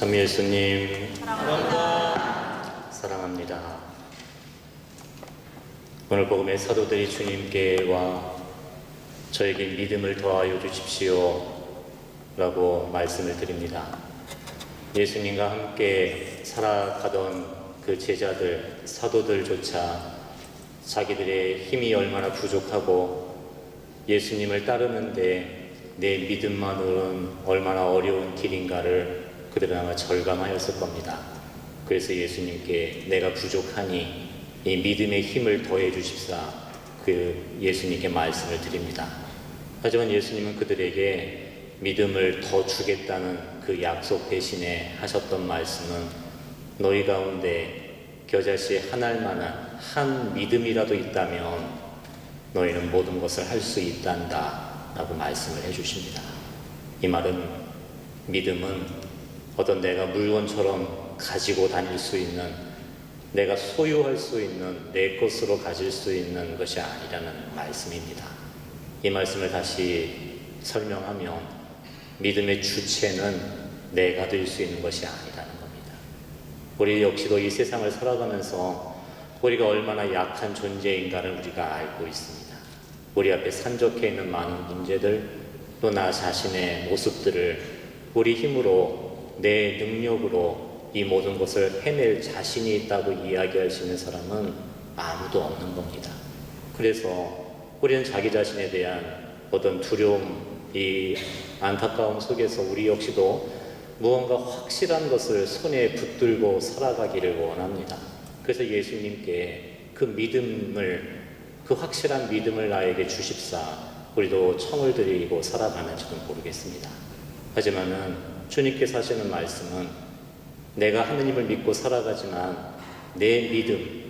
참 예수님 사랑합니다. 오늘 복음의 사도들이 주님께 와 저에게 믿음을 더하여 주십시오 라고 말씀을 드립니다. 예수님과 함께 살아가던 그 제자들, 사도들조차 자기들의 힘이 얼마나 부족하고 예수님을 따르는데 내 믿음만으로는 얼마나 어려운 길인가를 그들은 아마 절감하였을 겁니다. 그래서 예수님께 내가 부족하니 이 믿음의 힘을 더해 주십사 그 예수님께 말씀을 드립니다. 하지만 예수님은 그들에게 믿음을 더 주겠다는 그 약속 대신에 하셨던 말씀은 너희 가운데 겨자씨 하나일 만한 한 믿음이라도 있다면 너희는 모든 것을 할 수 있단다 라고 말씀을 해주십니다. 이 말은 믿음은 어떤 내가 물건처럼 가지고 다닐 수 있는 내가 소유할 수 있는 내 것으로 가질 수 있는 것이 아니라는 말씀입니다. 이 말씀을 다시 설명하면 믿음의 주체는 내가 될 수 있는 것이 아니라는 겁니다. 우리 역시도 이 세상을 살아가면서 우리가 얼마나 약한 존재인가를 우리가 알고 있습니다. 우리 앞에 산적해 있는 많은 문제들, 또 나 자신의 모습들을 우리 힘으로, 내 능력으로 이 모든 것을 해낼 자신이 있다고 이야기할 수 있는 사람은 아무도 없는 겁니다. 그래서 우리는 자기 자신에 대한 어떤 두려움, 이 안타까움 속에서 우리 역시도 무언가 확실한 것을 손에 붙들고 살아가기를 원합니다. 그래서 예수님께 그 믿음을 그 확실한 믿음을 나에게 주십사 우리도 청을 드리고 살아가는지도 모르겠습니다. 하지만은 주님께서 하시는 말씀은 내가 하느님을 믿고 살아가지만 내 믿음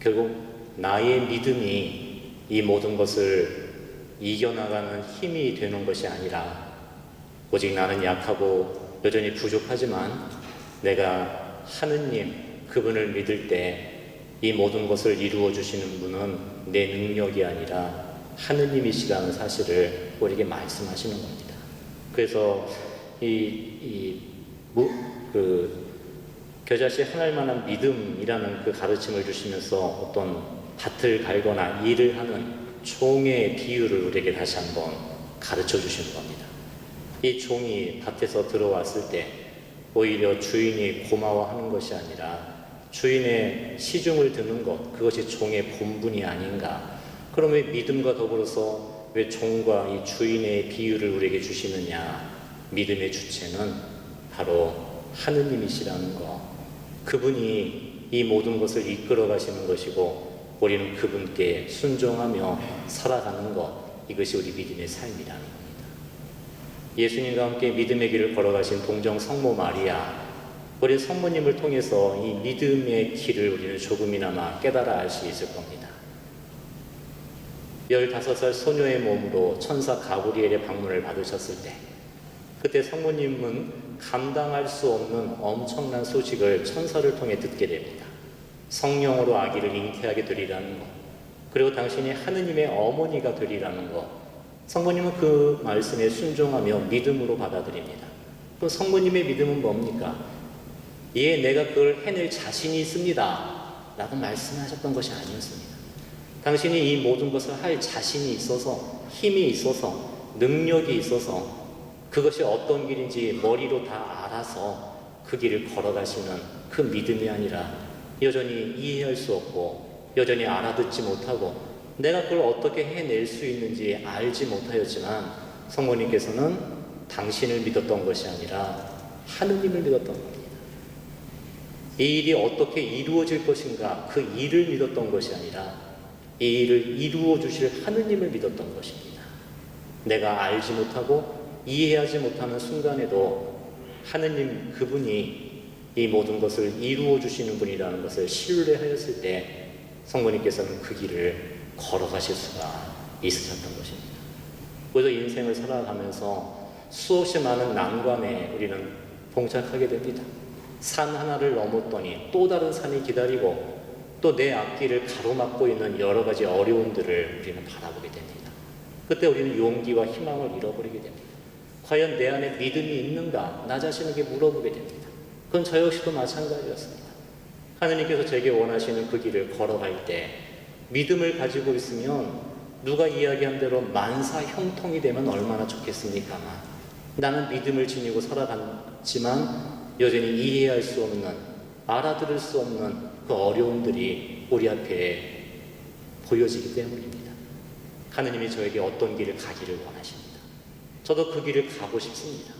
결국 나의 믿음이 이 모든 것을 이겨나가는 힘이 되는 것이 아니라 오직 나는 약하고 여전히 부족하지만 내가 하느님 그분을 믿을 때 이 모든 것을 이루어 주시는 분은 내 능력이 아니라 하느님이시라는 사실을 우리에게 말씀하시는 겁니다. 그래서 이, 이, 무, 그, 겨자씨 하나일 만한 믿음이라는 그 가르침을 주시면서 어떤 밭을 갈거나 일을 하는 종의 비유를 우리에게 다시 한번 가르쳐 주시는 겁니다. 이 종이 밭에서 들어왔을 때 오히려 주인이 고마워하는 것이 아니라 주인의 시중을 드는 것, 그것이 종의 본분이 아닌가. 그럼 왜 믿음과 더불어서 왜 종과 이 주인의 비유를 우리에게 주시느냐? 믿음의 주체는 바로 하느님이시라는 것. 그분이 이 모든 것을 이끌어 가시는 것이고, 우리는 그분께 순종하며 살아가는 것. 이것이 우리 믿음의 삶이라는 겁니다. 예수님과 함께 믿음의 길을 걸어가신 동정 성모 마리아, 우리 성모님을 통해서 이 믿음의 길을 우리는 조금이나마 깨달아 알 수 있을 겁니다. 15살 소녀의 몸으로 천사 가브리엘의 방문을 받으셨을 때, 그때 성모님은 감당할 수 없는 엄청난 소식을 천사를 통해 듣게 됩니다. 성령으로 아기를 잉태하게 되리라는 것, 그리고 당신이 하느님의 어머니가 되리라는 것, 성모님은 그 말씀에 순종하며 믿음으로 받아들입니다. 그럼 성모님의 믿음은 뭡니까? 예, 내가 그걸 해낼 자신이 있습니다. 라고 말씀하셨던 것이 아니었습니다. 당신이 이 모든 것을 할 자신이 있어서, 힘이 있어서, 능력이 있어서, 그것이 어떤 길인지 머리로 다 알아서 그 길을 걸어가시는 그 믿음이 아니라 여전히 이해할 수 없고, 여전히 알아듣지 못하고, 내가 그걸 어떻게 해낼 수 있는지 알지 못하였지만, 성모님께서는 당신을 믿었던 것이 아니라 하느님을 믿었던 겁니다. 이 일이 어떻게 이루어질 것인가 그 일을 믿었던 것이 아니라 이 일을 이루어 주실 하느님을 믿었던 것입니다. 내가 알지 못하고 이해하지 못하는 순간에도 하느님 그분이 이 모든 것을 이루어 주시는 분이라는 것을 신뢰하였을 때 성모님께서는 그 길을 걸어가실 수가 있으셨던 것입니다. 그래서 인생을 살아가면서 수없이 많은 난관에 우리는 봉착하게 됩니다. 산 하나를 넘었더니 또 다른 산이 기다리고 또 내 앞길을 가로막고 있는 여러 가지 어려움들을 우리는 바라보게 됩니다. 그때 우리는 용기와 희망을 잃어버리게 됩니다. 과연 내 안에 믿음이 있는가? 나 자신에게 물어보게 됩니다. 그건 저 역시도 마찬가지였습니다. 하느님께서 제게 원하시는 그 길을 걸어갈 때 믿음을 가지고 있으면 누가 이야기한 대로 만사 형통이 되면 얼마나 좋겠습니까만 나는 믿음을 지니고 살아갔지만 여전히 이해할 수 없는 알아들을 수 없는 그 어려움들이 우리 앞에 보여지기 때문입니다. 하느님이 저에게 어떤 길을 가기를 원하십니다. 저도 그 길을 가고 싶습니다.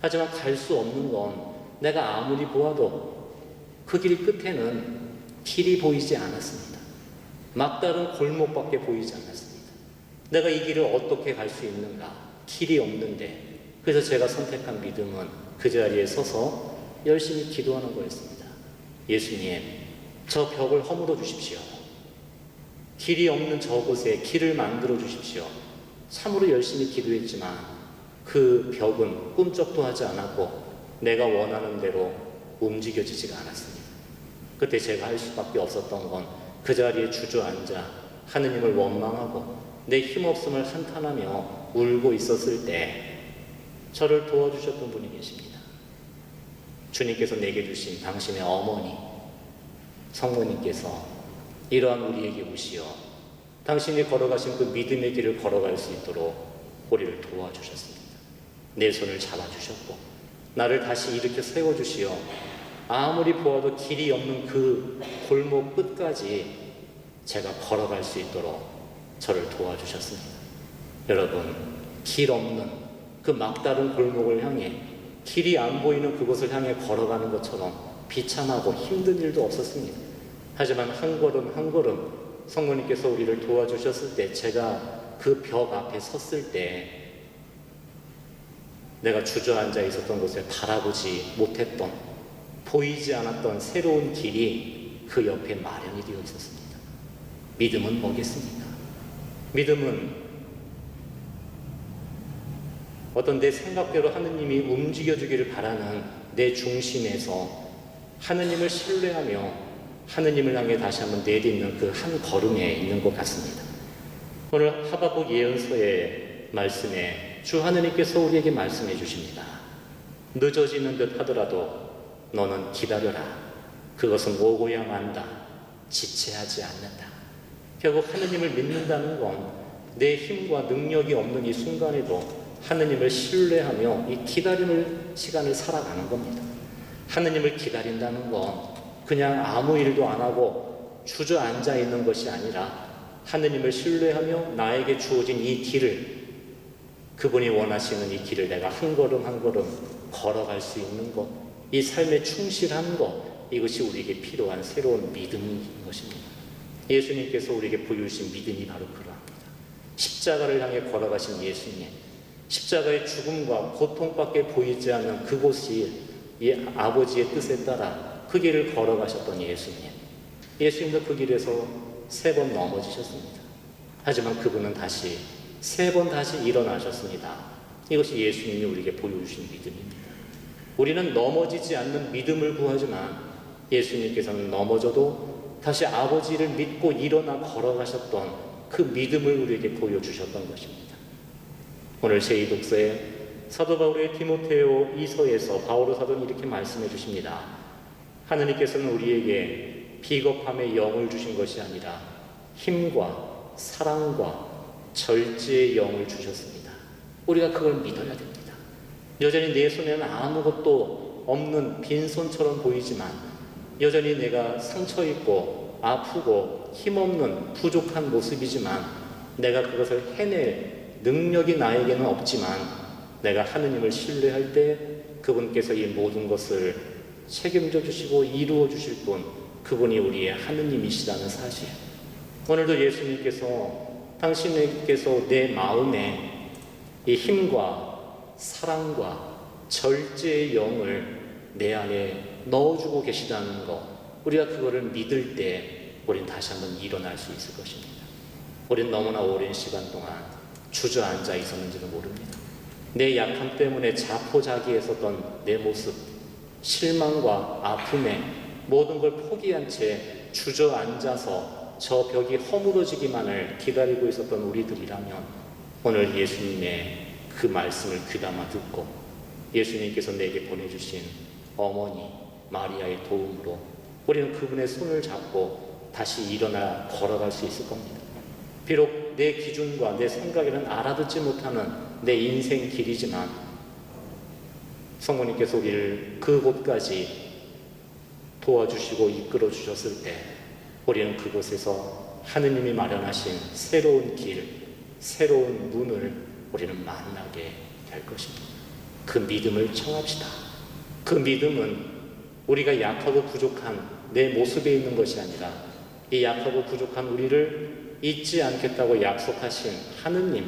하지만 갈 수 없는 건 내가 아무리 보아도 그 길 끝에는 길이 보이지 않았습니다. 막다른 골목밖에 보이지 않았습니다. 내가 이 길을 어떻게 갈 수 있는가? 길이 없는데. 그래서 제가 선택한 믿음은 그 자리에 서서 열심히 기도하는 거였습니다. 예수님, 저 벽을 허물어 주십시오. 길이 없는 저곳에 길을 만들어 주십시오. 참으로 열심히 기도했지만 그 벽은 꿈쩍도 하지 않았고 내가 원하는 대로 움직여지지가 않았습니다. 그때 제가 할 수밖에 없었던 건 그 자리에 주저앉아 하느님을 원망하고 내 힘없음을 한탄하며 울고 있었을 때 저를 도와주셨던 분이 계십니다. 주님께서 내게 주신 당신의 어머니, 성모님께서 이러한 우리에게 오시어 당신이 걸어가신 그 믿음의 길을 걸어갈 수 있도록 우리를 도와주셨습니다. 내 손을 잡아주셨고 나를 다시 일으켜 세워주시어 아무리 보아도 길이 없는 그 골목 끝까지 제가 걸어갈 수 있도록 저를 도와주셨습니다. 여러분, 길 없는 그 막다른 골목을 향해 길이 안 보이는 그곳을 향해 걸어가는 것처럼 비참하고 힘든 일도 없었습니다. 하지만 한 걸음 한 걸음 성모님께서 우리를 도와주셨을 때 제가 그 벽 앞에 섰을 때 내가 주저앉아 있었던 곳에 바라보지 못했던 보이지 않았던 새로운 길이 그 옆에 마련이 되어 있었습니다. 믿음은 뭐겠습니까? 믿음은 어떤 내 생각대로 하느님이 움직여주기를 바라는 내 중심에서 하느님을 신뢰하며 하느님을 향해 다시 한번 내딛는 그 한 걸음에 있는 것 같습니다. 오늘 하바국 예언서의 말씀에 주 하느님께서 우리에게 말씀해 주십니다. 늦어지는 듯 하더라도 너는 기다려라. 그것은 오고야 만다. 지체하지 않는다. 결국 하느님을 믿는다는 건 내 힘과 능력이 없는 이 순간에도 하느님을 신뢰하며 이 기다림을 시간을 살아가는 겁니다. 하느님을 기다린다는 건 그냥 아무 일도 안 하고 주저앉아 있는 것이 아니라 하느님을 신뢰하며 나에게 주어진 이 길을 그분이 원하시는 이 길을 내가 한 걸음 한 걸음 걸어갈 수 있는 것, 이 삶에 충실한 것, 이것이 우리에게 필요한 새로운 믿음인 것입니다. 예수님께서 우리에게 보여주신 믿음이 바로 그러합니다. 십자가를 향해 걸어가신 예수님, 십자가의 죽음과 고통밖에 보이지 않는 그곳이 이 아버지의 뜻에 따라 그 길을 걸어가셨던 예수님. 예수님도 그 길에서 세 번 넘어지셨습니다. 하지만 그분은 다시 세 번 다시 일어나셨습니다. 이것이 예수님이 우리에게 보여주신 믿음입니다. 우리는 넘어지지 않는 믿음을 구하지만 예수님께서는 넘어져도 다시 아버지를 믿고 일어나 걸어가셨던 그 믿음을 우리에게 보여주셨던 것입니다. 오늘 제2 독서에 사도 바울의 디모테오 이서에서 바오로 사도는 이렇게 말씀해 주십니다. 하느님께서는 우리에게 비겁함의 영을 주신 것이 아니라 힘과 사랑과 절제의 영을 주셨습니다. 우리가 그걸 믿어야 됩니다. 여전히 내 손에는 아무것도 없는 빈손처럼 보이지만 여전히 내가 상처 입고 아프고 힘없는 부족한 모습이지만 내가 그것을 해낼 능력이 나에게는 없지만 내가 하느님을 신뢰할 때 그분께서 이 모든 것을 책임져 주시고 이루어 주실 분 그분이 우리의 하느님이시라는 사실. 오늘도 예수님께서 당신께서 내 마음에 이 힘과 사랑과 절제의 영을 내 안에 넣어주고 계시다는 것, 우리가 그거를 믿을 때 우린 다시 한번 일어날 수 있을 것입니다. 우린 너무나 오랜 시간 동안 주저앉아 있었는지도 모릅니다. 내 약함 때문에 자포자기했었던 내 모습, 실망과 아픔에 모든 걸 포기한 채 주저앉아서 저 벽이 허물어지기만을 기다리고 있었던 우리들이라면 오늘 예수님의 그 말씀을 귀담아 듣고 예수님께서 내게 보내주신 어머니 마리아의 도움으로 우리는 그분의 손을 잡고 다시 일어나 걸어갈 수 있을 겁니다. 비록 내 기준과 내 생각에는 알아듣지 못하는 내 인생 길이지만 성모님께서 우리를 그곳까지 도와주시고 이끌어 주셨을 때 우리는 그곳에서 하느님이 마련하신 새로운 길, 새로운 문을 우리는 만나게 될 것입니다. 그 믿음을 청합시다. 그 믿음은 우리가 약하고 부족한 내 모습에 있는 것이 아니라 이 약하고 부족한 우리를 잊지 않겠다고 약속하신 하느님,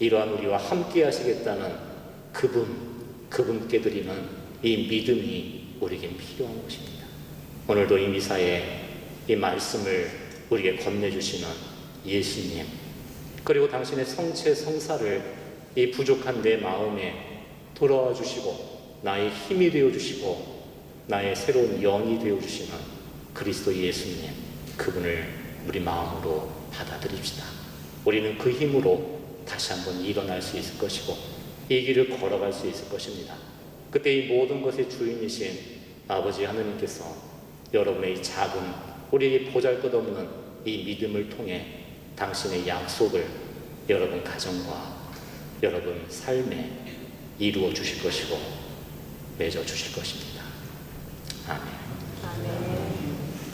이러한 우리와 함께 하시겠다는 그분, 그분께 드리는 이 믿음이 우리에게 필요한 것입니다. 오늘도 이 미사에 이 말씀을 우리에게 건네주시는 예수님, 그리고 당신의 성체 성사를 이 부족한 내 마음에 돌아와 주시고 나의 힘이 되어 주시고 나의 새로운 영이 되어 주시는 그리스도 예수님 그분을 우리 마음으로 받아들입시다. 우리는 그 힘으로 다시 한번 일어날 수 있을 것이고 이 길을 걸어갈 수 있을 것입니다. 그때 이 모든 것의 주인이신 아버지 하느님께서 여러분의 이 작은 우리에게 보잘 것 없는 이 믿음을 통해 당신의 약속을 여러분 가정과 여러분 삶에 이루어 주실 것이고 맺어 주실 것입니다. 아멘.